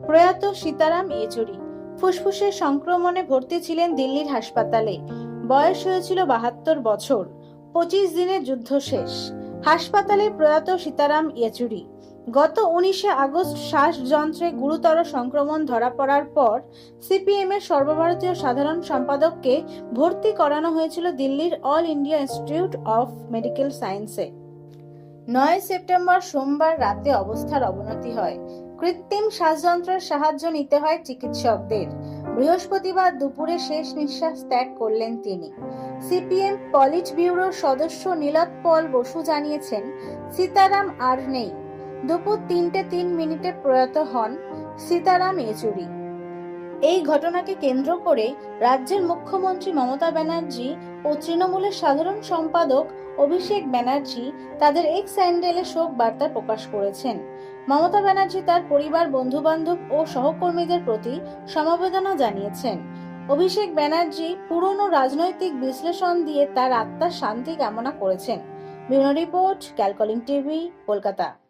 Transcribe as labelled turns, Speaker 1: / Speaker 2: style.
Speaker 1: প্রয়াত সীতারাম ইয়েচুরি। ফুসফুসের সংক্রমণে ভর্তি ছিলেন দিল্লির হাসপাতালে। বয়স হয়েছিল বাহাত্তর বছর। পঁচিশ দিনের যুদ্ধ শেষ। হাসপাতালে প্রয়াত সীতারাম ইয়েচুরি। গত উনিশে আগস্ট শ্বাসযন্ত্রে গুরুতর সংক্রমণ ধরা পড়ার পর সিপিএম এর সর্বভারতীয় সাধারণ সম্পাদককে ভর্তি করানো হয়েছিল দিল্লির All India Institute of Medical সায়েন্সে। নয় সেপ্টেম্বর সোমবার রাতে অবস্থার অবনতি হয়। কৃত্রিম শ্বাসযন্ত্রের সাহায্য নিতে হয় চিকিৎসকদের। বৃহস্পতিবার দুপুরে শেষ নিঃশ্বাস ত্যাগ করলেন তিনি। সিপিএম পলিট ব্যুরোর সদস্য নীলোৎপল বসু জানিয়েছেন, সীতারাম আর নেই। দুপুর তিনটে তিন মিনিটে প্রয়াত হন সীতারাম ইয়েচুরি। এই ঘটনাকে কেন্দ্র করে রাজ্যের মুখ্যমন্ত্রী মমতা ব্যানার্জি ও তৃণমূলের সাধারণ সম্পাদক অভিষেক ব্যানার্জি তাদের এক্স স্যান্ডেলে শোক বার্তা প্রকাশ করেছেন। মমতা ব্যানার্জি তার পরিবার, বন্ধুবান্ধব ও সহকর্মীদের প্রতি সমবেদনা জানিয়েছেন। অভিষেক ব্যানার্জি পুরনো রাজনৈতিক বিশ্লেষণ দিয়ে তার আত্মার শান্তি কামনা করেছেন। ব্যুরো রিপোর্ট, ক্যালকলিং টিভি, কলকাতা।